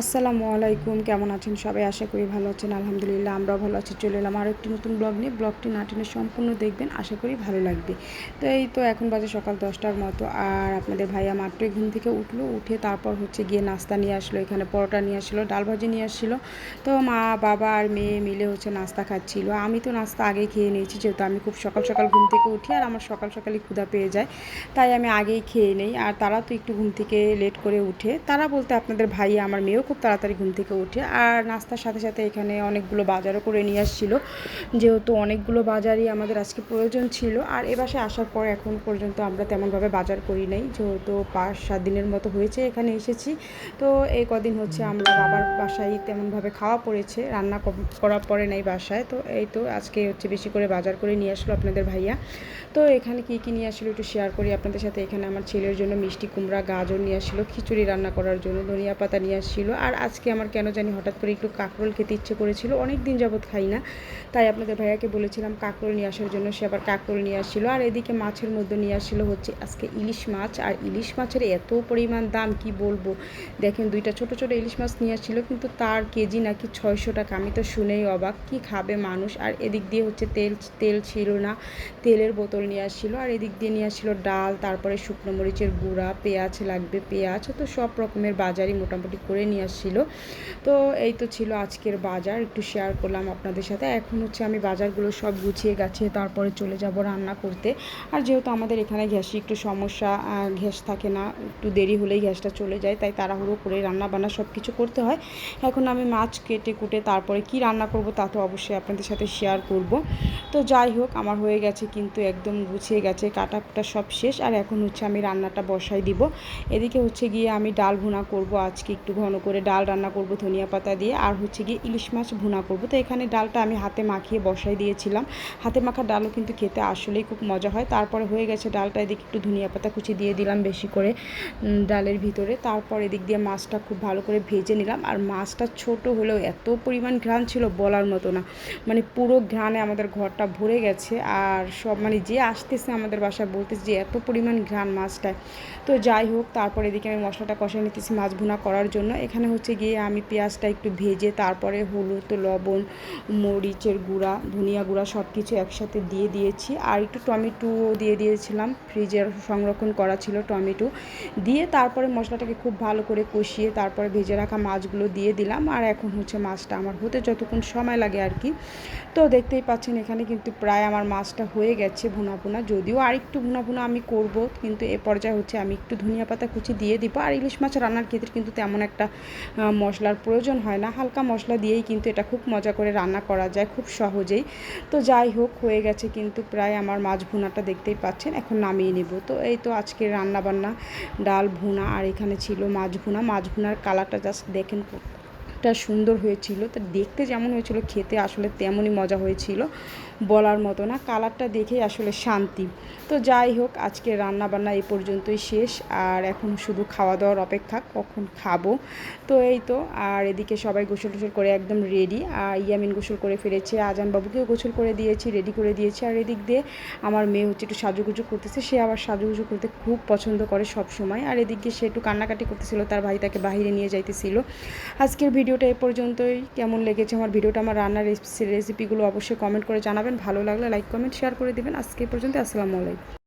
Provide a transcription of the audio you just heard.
আসসালামু আলাইকুম, কেমন আছেন সবাই? আশা করি ভালো আছেন, আলহামদুলিল্লাহ আমরাও ভালো আছি, চলে এলাম আরও একটি নতুন ব্লগ নিয়ে। ব্লগটি নাটিনে সম্পূর্ণ দেখবেন, আশা করি ভালো লাগবে। তো এই তো এখন বাজে সকাল দশটার মতো, আর আপনাদের ভাইয়া মাত্রই ঘুম থেকে উঠল, উঠে তারপর হচ্ছে গিয়ে নাস্তা নিয়ে আসলো, এখানে পরোটা নিয়ে আসলো, ডাল ভাজি নিয়ে আসছিল। তো মা, বাবা আর মেয়ে মিলে হচ্ছে নাস্তা খাচ্ছিল। আমি তো নাস্তা আগেই খেয়ে নিয়েছি, যেহেতু আমি খুব সকাল সকাল ঘুম থেকে উঠি, আর আমার সকাল সকালই ক্ষুধা পেয়ে যায়, তাই আমি আগেই খেয়ে নেই। আর তারা তো একটু ঘুম থেকে লেট করে উঠে, তারা বলতে আপনাদের ভাইয়া, আমার মেয়েও খুব তাড়াতাড়ি ঘুম থেকে উঠে আর নাস্তার সাথে সাথে এখানে অনেকগুলো বাজারও করে নিয়ে আসছিল। যেহেতু অনেকগুলো বাজারই আমাদের আজকে প্রয়োজন ছিল আর এ বাসে আসার পর এখন পর্যন্ত আমরা তেমনভাবে বাজার করি নাই। যেহেতু পাঁচ সাত দিনের মতো হয়েছে এখানে এসেছি। তো এই কদিন হচ্ছে আমরা বাবার বাসায় তেমনভাবে খাওয়া পড়েছে, রান্না করা পড়ে নাই বাসায়। তো এই তো আজকে হচ্ছে বেশি করে বাজার করে নিয়ে আসলো আপনাদের ভাইয়া। তো এখানে কী কী নিয়ে আসলো একটু শেয়ার করি আপনাদের সাথে। এখানে আমার ছেলের জন্য মিষ্টি কুমড়া, গাজর নিয়ে আসলো, খিচুড়ি রান্না করার জন্য, ধনিয়া পাতা নিয়ে আসছিল আর আজকে আমার কেন জানি হঠাৎ করে একটু কাঁকরোল খেতে ইচ্ছে করেছিল। অনেক দিন যাবৎ খাই না। তাই আপনাদের ভাইয়াকে বলেছিলাম কাঁকরোল নিয়ে আসার জন্য। সে আবার কাঁকরোল নিয়ে আসছিল। আর এদিকে মাছের মধ্যে নিয়ে আসছিল হচ্ছে আজকে ইলিশ মাছ। আর ইলিশ মাছের এত পরিমাণ দাম, কি বলব? দেখেন দুইটা ছোট ছোট ইলিশ মাছ নিয়ে আসছিল, কিন্তু তার কেজি নাকি ছয়শো টাকা। আমি তো শুনেই অবাক, কি খাবে মানুষ? আর এদিক দিয়ে হচ্ছে তেল তেল ছিল না। তেলের বোতল নিয়ে আসছিল। আর এদিক দিয়ে নিয়ে আসছিল ডাল, তারপরে শুকনো মরিচের গুঁড়া, পেঁয়াজ লাগবে, পেঁয়াজ। তো সব রকমের বাজারই মোটামুটি করে নিয়ে আসছিল। তো এই তো ছিল আজকের বাজার, একটু শেয়ার করলাম আপনাদের সাথে। এখন হচ্ছে আমি বাজারগুলো সব গুছিয়ে গেছে তারপরে চলে যাব রান্না করতে। আর যেহেতু আমাদের এখানে গ্যাসে একটু সমস্যা গ্যাস থাকে না, একটু দেরি হলেই গ্যাসটা চলে যায়, তাই তাড়াহুড়ো করে রান্না বান্না সব কিছু করতে হয়। এখন আমি মাছ কেটে কুটে তারপরে কি রান্না করব তা তো অবশ্যই আপনাদের সাথে শেয়ার করব। তো যাই হোক, আমার হয়ে গেছে কিন্তু একদম গুছিয়ে গেছে কাটা সব শেষ। আর এখন হচ্ছে আমি রান্নাটা বসাই দিব। এদিকে হচ্ছে গিয়ে আমি ডাল ভুনা করব, আজকে একটু ঘন করে ডাল রান্না করব, ধনিয়া পাতা দিয়ে, আর হচ্ছে গিয়ে ইলিশ মাছ ভুনা করব। তো এখানে ডালটা আমি হাতে মাখিয়ে বসাই দিয়েছিলাম। হাতে মাখা ডালও কিন্তু খেতে আসলেই খুব মজা হয়। তারপরে হয়ে গেছে ডালটা এদিকে একটু ধনিয়া পাতা কুচি দিয়ে দিলাম বেশি করে ডালের ভিতরে। তারপর এদিক দিয়ে মাছটা খুব ভালো করে ভেজে নিলাম। আর মাছটা ছোট হলেও এত পরিমাণ ঘ্রাণ ছিল বলার মতো না। মানে পুরো ঘ্রাণে আমাদের ঘরটা ভরে গেছে। আর সব মানে যে আসতেছে আমাদের বাসায় বলতেছে যে এত পরিমাণ ঘ্রাণ মাছটায়। তো যাই হোক, তারপর এদিকে আমি মশলাটা কষাই নিতেছি মাছ ভুনা করার জন্য। এখানে হচ্ছে গিয়ে আমি পেঁয়াজটা একটু ভেজে তারপরে হলুদ, লবণ, মরিচের গুঁড়া, ধনিয়া গুঁড়া সব কিছু একসাথে দিয়ে দিয়েছি। আর একটু টমেটো দিয়ে দিয়েছিলাম ফ্রিজের সংরক্ষণ করা ছিল টমেটো। দিয়ে তারপরে মশলাটাকে খুব ভালো করে কষিয়ে তারপরে ভেজে রাখা মাছগুলো দিয়ে দিলাম। আর এখন হচ্ছে মাছটা আমার হতে যতক্ষণ সময় লাগে আর কি। তো দেখতেই পাচ্ছেন এখানে কিন্তু প্রায় আমার মাছটা হয়ে গেছে ভুনা ভুনা যদিও আর একটু ভুনা ভুনা আমি করব, কিন্তু এ পর্যায়ে হচ্ছে আমি একটু ধনিয়া পাতা কুচি দিয়ে দিব। আর ইলিশ মাছ রান্নার ক্ষেত্রে কিন্তু তেমন একটা মশলার প্রয়োজন হয় না। হালকা মশলা দিয়েই কিন্তু এটা খুব মজা করে রান্না করা যায় খুব সহজেই। তো যাই হোক, হয়ে গেছে কিন্তু প্রায় আমার মাছ ভুনাটা দেখতেই পাচ্ছেন, এখন নামিয়ে নেব। তো এই তো আজকে রান্না বান্না ডাল ভুনা, আর এখানে ছিল মাছ ভুনা। মাছ ভুনার কালারটা জাস্ট দেখেন একটা সুন্দর হয়েছিল। তো দেখতে যেমন হয়েছিল, খেতে আসলে তেমনই মজা হয়েছিল, বলার মতো না। কালারটা দেখেই আসলে শান্তি। তো যাই হোক, আজকে রান্না বান্না এই পর্যন্তই শেষ। আর এখন শুধু খাওয়া দাওয়ার অপেক্ষা, কখন খাব? তো এই তো, আর এদিকে সবাই গোসল টোসল করে একদম রেডি আর ইয়ামিন গোসল করে ফিরেছে আজান বাবুকেও গোসল করে দিয়েছি রেডি করে দিয়েছি। আর এদিক দিয়ে আমার মেয়ে হচ্ছে একটু সাজুগুজু করতেছে। সে আবার সাজুগুজু করতে খুব পছন্দ করে সব সময় আর এদিক দিয়ে সে একটু কান্নাকাটি করতেছিল, তার ভাই তাকে বাহিরে নিয়ে যাইতেছিল। আজকের ভিডিওটা এ পর্যন্তই। কেমন লেগেছে আমার ভিডিওটা, আমার রান্নার রেসিপিগুলো অবশ্যই কমেন্ট করে জানাবেন। ভালো লাগলে লাইক কমেন্ট শেয়ার করে দেবেন। আজকে পর্যন্ত আসসালামু আলাইকুম।